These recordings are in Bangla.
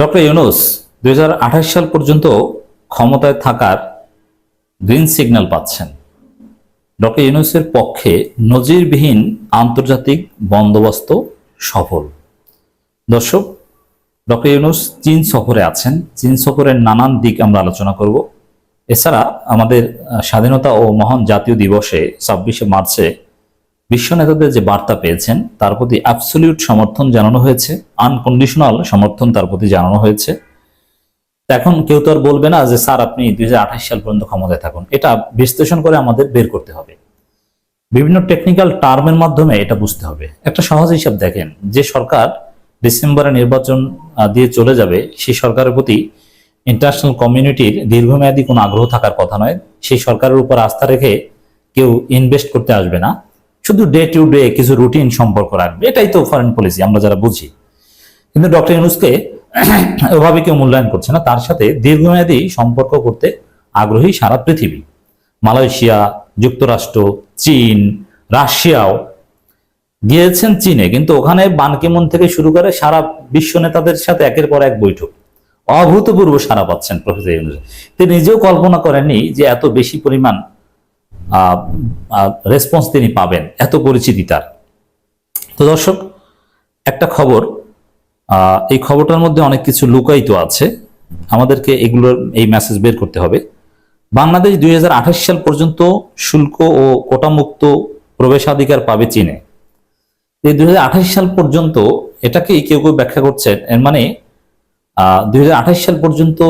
ডক্টর ইউনুস দু হাজার আঠাশ সাল পর্যন্ত ক্ষমতায় থাকার গ্রিন সিগন্যাল পাচ্ছেন। ডক্টর ইউনুসের পক্ষে নজিরবিহীন আন্তর্জাতিক বন্দোবস্ত সফল। দর্শক, ডক্টর ইউনুস চীন সফরে আছেন। চীন সফরের নানান দিক আমরা আলোচনা করব। এছাড়া আমাদের স্বাধীনতা ও মহান জাতীয় দিবসে ছাব্বিশে মার্চে বিশ্ব নেতাদের যে বার্তা পেয়েছেন, তার প্রতি অ্যাবসলিউট সমর্থন জানানো হয়েছে আনকন্ডিশনাল সমর্থন তার প্রতি জানানো হয়েছে। এখন কেউ তো আর বলবে না যে, স্যার, আপনি দুই হাজার আঠাশ সাল পর্যন্ত ক্ষমতায় থাকুন। এটা বিশ্লেষণ করে আমাদের বের করতে হবে। বিভিন্ন টেকনিক্যাল টার্মের মাধ্যমে এটা বুঝতে হবে। একটা সহজ হিসাব দেখেন, যে সরকার ডিসেম্বরে নির্বাচন দিয়ে চলে যাবে, সেই সরকারের প্রতি ইন্টারন্যাশনাল কমিউনিটির দীর্ঘমেয়াদী কোনো আগ্রহ থাকার কথা নয়। সেই সরকারের উপর আস্থা রেখে কেউ ইনভেস্ট করতে আসবে না। শুধু ডে টু ডে কিছু রুটিন সম্পর্ক রাখবে। এটাই তো ফরেন পলিসি আমরা যারা বুঝি। কিন্তু ডক্টর ইউনুসকে ওভাবে কেউ মূল্যায়ন করছে না, তার সাথে দীর্ঘমেয়াদী সম্পর্ক করতে আগ্রহী সারা পৃথিবী। মালয়েশিয়া, যুক্তরাষ্ট্র, চীন, রাশিয়াও গিয়েছেন চীনে, কিন্তু ওখানে বানকিমুন থেকে শুরু করে সারা বিশ্ব নেতাদের সাথে একের পর এক বৈঠক। অভূতপূর্ব সারা পাচ্ছেন প্রফেসর ইউনুস। তিনি নিজেও কল্পনা করেননি যে এত বেশি পরিমাণ রেসপন্স তিনি পাবেন। এত পরিচিতি তার। তো দর্শক, একটা খবর এই খবরটার মধ্যে অনেক কিছু লুকায়িত আছে। আমাদেরকে এগুলোর, এই মেসেজ বের করতে হবে। বাংলাদেশ দুই হাজার আঠাশ সাল পর্যন্ত শুল্ক ও কোটামুক্ত প্রবেশাধিকার পাবে চীনে। এই দুই হাজার আঠাশ সাল পর্যন্ত এটাকেই কেউ কেউ ব্যাখ্যা করছেন, এর মানে দুই হাজার আঠাশ সাল পর্যন্ত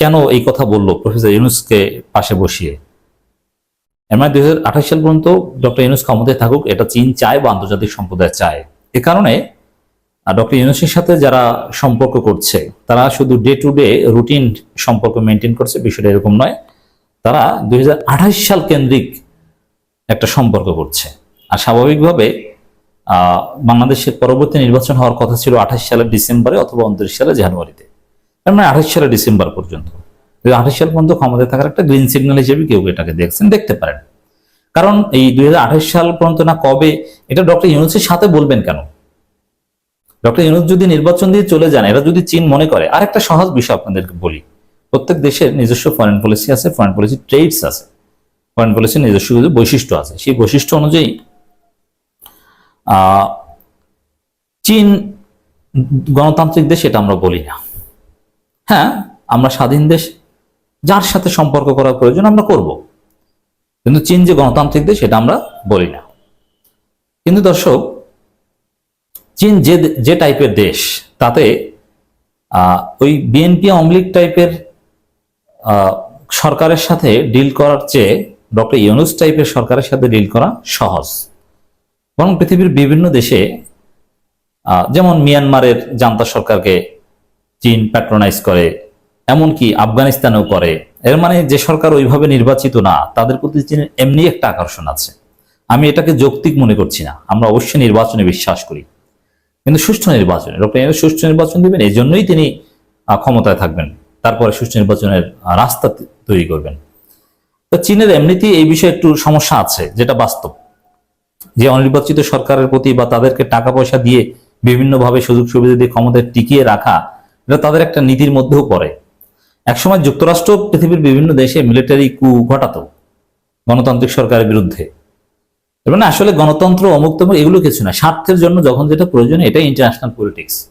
কেন এই কথা বলল প্রফেসর ইউনুসকে পাশে বসিয়ে? মানে দুই হাজার আঠাশ সাল পর্যন্ত ডক্টর ইউনুস ক্ষমতায় থাকুক, এটা চীন চায় বা আন্তর্জাতিক সম্প্রদায় চায়। এ কারণে ডক্টর ইউনুসের সাথে যারা সম্পর্ক করছে, তারা শুধু ডে টু ডে রুটিন সম্পর্ক মেনটেন করছে, বিষয়টা এরকম নয়। তারা দুই হাজার আঠাশ সাল কেন্দ্রিক একটা সম্পর্ক করছে। আর স্বাভাবিকভাবে বাংলাদেশের পরবর্তী নির্বাচন হওয়ার কথা ছিল আঠাশ সালের ডিসেম্বরে অথবা উনত্রিশ সালে জানুয়ারিতে। মানে আঠাশ সালের ডিসেম্বর পর্যন্ত। আঠাশ সাল পর্যন্ত ক্ষমতায় থাকার একটা গ্রিন সিগন্যাল হিসেবে কেউ এটাকে দেখছেন, দেখতে পারেন। কারণ এই দুই সাল পর্যন্ত না কবে, এটা ডক্টর ইউনুসের সাথে বলবেন কেন? ডক্টর ইউনুস যদি নির্বাচন দিয়ে চলে যান, এরা যদি চীন মনে করে আর একটা সহজ বিষয় আপনাদেরকে বলি। প্রত্যেক দেশের নিজস্ব ফরেন পলিসি আছে ফরেন পলিসি ট্রেডস আছে। ফরেন পলিসির নিজস্ব কিছু বৈশিষ্ট্য আছে। সেই বৈশিষ্ট্য অনুযায়ী চীন গণতান্ত্রিক দেশ, এটা আমরা বলি না। হ্যাঁ আমরা স্বাধীন দেশ যার সাথে সম্পর্ক করা প্রয়োজন আমরা করব। কিন্তু চীন যে গণতান্ত্রিক দেশ, সেটা আমরা বলি না। কিন্তু দর্শক, চীন যে যে টাইপের দেশ, তাতে ওই বিএনপি লীগ টাইপের সরকারের সাথে ডিল করার চেয়ে ডক্টর ইউনুস টাইপের সরকারের সাথে ডিল করা সহজ। বরং পৃথিবীর বিভিন্ন দেশে যেমন মিয়ানমারের জান্তা সরকারকে চীন প্যাট্রোনাইজ করে এমনকি আফগানিস্তানেও করে। এর মানে যে সরকার ওইভাবে নির্বাচিত না, তাদের প্রতি এমনি একটা আকর্ষণ আছে। আমি এটাকে যৌক্তিক মনে করছি না। আমরা অবশ্যই নির্বাচনে বিশ্বাস করি। কিন্তু সুষ্ঠু নির্বাচনে ডক্টর সুষ্ঠু নির্বাচন দিবেন, এই জন্যই তিনি ক্ষমতায় থাকবেন। তারপরে সুষ্ঠু নির্বাচনের রাস্তা তৈরি করবেন। তো চীনের এমনিতেই এই বিষয়ে একটু সমস্যা আছে, যেটা বাস্তব। যে অনির্বাচিত সরকারের প্রতি বা তাদেরকে টাকা পয়সা দিয়ে বিভিন্নভাবে সুযোগ সুবিধা দিয়ে ক্ষমতায় টিকিয়ে রাখা, এটা তাদের একটা নীতির মধ্যেও পড়ে। একসময় যুক্তরাষ্ট্র পৃথিবীর বিভিন্ন দেশে মিলিটারি কু ঘটাতো, গণতান্ত্রিক সরকারের বিরুদ্ধে। মানে আসলে গণতন্ত্র অমুক্ত এগুলো কিছু না, স্বার্থের জন্য যখন যেটা প্রয়োজন এটাই ইন্টারন্যাশনাল পলিটিক্স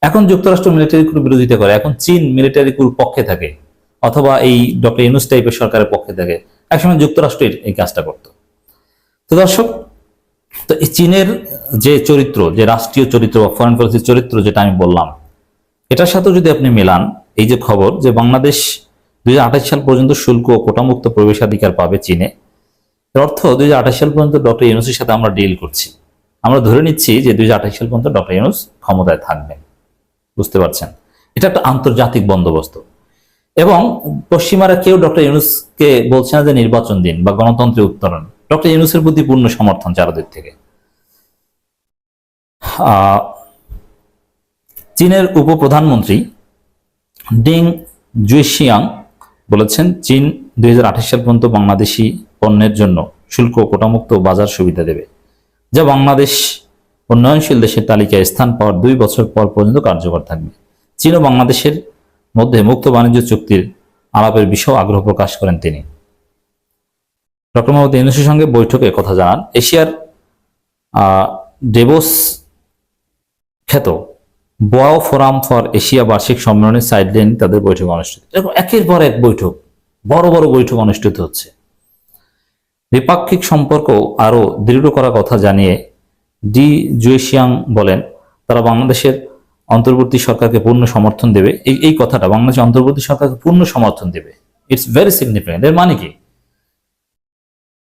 এখন যুক্তরাষ্ট্র মিলিটারি কুর বিরোধিতা করে, এখন চীন মিলিটারি কুর পক্ষে থাকে, অথবা এই ডক্টর ইউনুস টাইপের সরকারের পক্ষে থাকে, একসময় যুক্তরাষ্ট্র এই- কাজটা করত। তো দর্শক, তো এই চীনের যে চরিত্র, যে রাষ্ট্রীয় চরিত্র বা ফরেন পলিসির চরিত্র যেটা আমি বললাম, এটার সাথেও যদি আপনি মেলান এই যে খবর যে বাংলাদেশ দুই হাজার আঠাশ সাল পর্যন্ত শুল্ক ও কোটামুক্ত প্রবেশাধিকার পাবে চীনে, এর অর্থ দুই হাজার আঠাশ সাল পর্যন্ত ডক্টর ইউনুসের সাথে আমরা ডিল করছি। আমরা ধরে নিচ্ছি যে দুই সাল পর্যন্ত ডক্টর ইউনুস ক্ষমতায় থাকবেন। বুঝতে পারছেন? এটা একটা আন্তর্জাতিক বন্দোবস্ত। এবং পশ্চিমারা কেউ ডক্টর ইউনুসকে বলছে না যে নির্বাচন দিন বা গণতন্ত্রের উত্তরণ। ডক্টর ইউনুসের প্রতি পূর্ণ সমর্থন চারদিক থেকে। চীনের উপপ্রধানমন্ত্রী ডিং জুইশিয়াং বলেছেন, চীন দুই হাজার আঠাশ সাল পর্যন্ত বাংলাদেশি পণ্যের জন্য শুল্ক কোটামুক্ত বাজার সুবিধা দেবে, যা বাংলাদেশ উন্নয়নশীল দেশের তালিকায় স্থান পাওয়ার দুই বছর পর পর্যন্ত কার্যকর থাকবে। চীন ও বাংলাদেশের মধ্যে মুক্ত বাণিজ্য চুক্তির আলাপের বিষয়েও আগ্রহ প্রকাশ করেন তিনি। ডক্টর মোহাম্মদ ইউনুসের সঙ্গে বৈঠকে কথা জানান, এশিয়ার ডেভোস খ্যাত বোয়াও ফোরাম ফর এশিয়া বার্ষিক সম্মেলনে সাইডলাইন তাদের বৈঠক অনুষ্ঠিত। এরকম একের পর এক বৈঠক, বড় বড় বৈঠক অনুষ্ঠিত হচ্ছে। দ্বিপাক্ষিক সম্পর্ক আরও দৃঢ় করার কথা জানিয়ে ডি জুয়েশিয়াং বলেন, তারা বাংলাদেশের অন্তর্বর্তী সরকারকে পূর্ণ সমর্থন দেবে। এই এই কথাটা, বাংলাদেশের অন্তর্বর্তী সরকারকে পূর্ণ সমর্থন দেবে। ইটস ভেরি সিগনিফিকেন্ট এর মানে কি?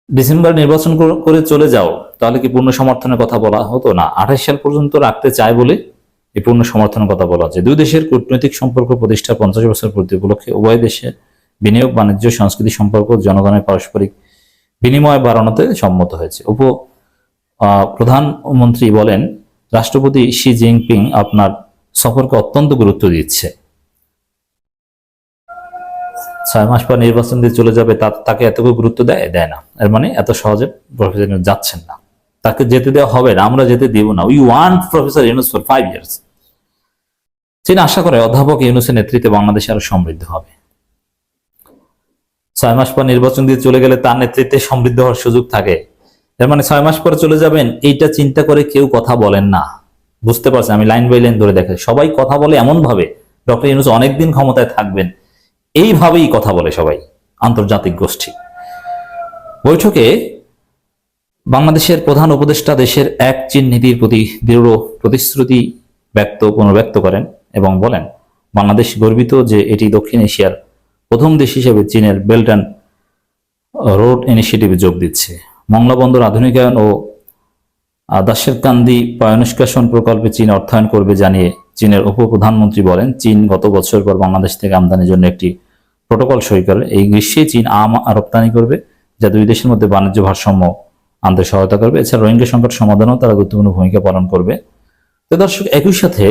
ডিসেম্বর নির্বাচন করে চলে যাও, তাহলে কি পূর্ণ সমর্থনের কথা বলা হতো? না, আঠাশ সাল পর্যন্ত রাখতে চায় বলে এই পূর্ণ সমর্থনের কথা বলা হচ্ছে দুই দেশের কূটনৈতিক সম্পর্ক প্রতিষ্ঠা পঞ্চাশ বছর পূর্তি উপলক্ষে উভয় দেশে বিনিয়োগ, বাণিজ্য, সংস্কৃতি সম্পর্ক জনগণের পারস্পরিক বিনিময় বাড়ানোতে সম্মত হয়েছে। উপ প্রধানমন্ত্রী বলেন, রাষ্ট্রপতি শি জিনপিং আপনার সফরকে অত্যন্ত গুরুত্ব দিচ্ছে। ছয় মাস পর নির্বাচন দিয়ে চলে যাবে তাকে এত গুরুত্ব দেয় দেয় না। এর মানে এত সহজে যাচ্ছেন না। তাকে যেতে দেওয়া হবে না, আমরা যেতে দিব না। We want professor Yunus for five years চীন আশা করে অধ্যাপক ইউনুসের নেতৃত্বে বাংলাদেশ আরও সমৃদ্ধ হবে। ছয় মাস পর নির্বাচন দিয়ে চলে গেলে তার নেতৃত্বে সমৃদ্ধ হওয়ার সুযোগ থাকে। এর মানে ছয় মাস পরে চলে যাবেন, এইটা চিন্তা করে কেউ কথা বলেন না। বুঝতে পারছেন, আমি লাইন বাই লাইন ধরে দেখে সবাই কথা বলে এমন ভাবে ডক্টর ইউনুস অনেকদিন ক্ষমতায় থাকবেন, এইভাবেই কথা বলে সবাই, আন্তর্জাতিক গোষ্ঠী। বৈঠকে বাংলাদেশের প্রধান উপদেষ্টা দেশের এক চীন নীতির প্রতি দৃঢ় প্রতিশ্রুতি ব্যক্ত, পুনর্ব্যক্ত করেন এবং বলেন, বাংলাদেশ গর্বিত যে এটি দক্ষিণ এশিয়ার প্রথম দেশ হিসেবে চীনের বেল্ট অ্যান্ড রোড ইনিশিয়েটিভে যোগ দিচ্ছে। মংলা বন্দর আধুনিকায়ন ও দাসেরকান্দি পয়নিষ্কাশন প্রকল্পে চীন অর্থায়ন করবে জানিয়ে চীনের উপপ্রধানমন্ত্রী বলেন, চীন গত বছর পর বাংলাদেশ থেকে আমদানির জন্য একটি প্রোটোকল সই করে এই গ্রীষ্মে চীন আম রপ্তানি করবে, যা দুই দেশের মধ্যে বাণিজ্য ভারসাম্য আনতে সহায়তা করবে। এছাড়া রোহিঙ্গা সংকট সমাধানেও তারা গুরুত্বপূর্ণ ভূমিকা পালন করবে। তো দর্শক, একই সাথে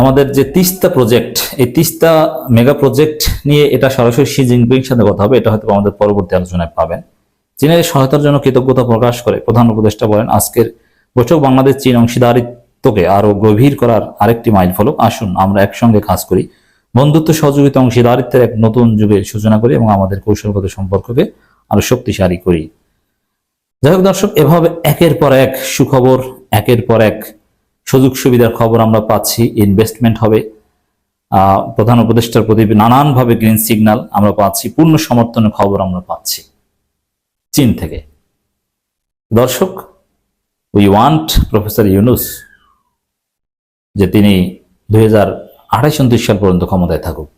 আমাদের যে তিস্তা প্রজেক্ট এই তিস্তা মেগা প্রজেক্ট নিয়ে এটা সরাসরি শি জিনপিং সাথে কথা হবে। এটা হয়তো আমাদের পরবর্তী আলোচনায় পাবেন। চীনের সহায়তার জন্য কৃতজ্ঞতা প্রকাশ করে প্রধান উপদেষ্টা বলেন, আজকের বৈঠক বাংলাদেশ চীন অংশীদারিত্বকে আরও গভীর করার আরেকটি মাইল ফলক আসুন, আমরা একসঙ্গে কাজ করি। বন্ধুত্ব, সহযোগিতা, অংশীদারিত্বের এক নতুন যুগের সূচনা করি এবং আমাদের কৌশলগত সম্পর্ককে আরও শক্তিশালী করি। যাই হোক দর্শক, এভাবে একের পর এক সুখবর, একের পর এক সুযোগ সুবিধার খবর আমরা পাচ্ছি। ইনভেস্টমেন্ট হবে। প্রধান উপদেষ্টার প্রতি নানানভাবে গ্রিন সিগন্যাল আমরা পাচ্ছি, পূর্ণ সমর্থনের খবর আমরা পাচ্ছি। চীন থেকে। দর্শক উই ওয়ান্ট প্রফেসর ইউনুস যে তিনি দুই হাজার আঠাশ উনত্রিশ সাল পর্যন্ত ক্ষমতায় থাকুক।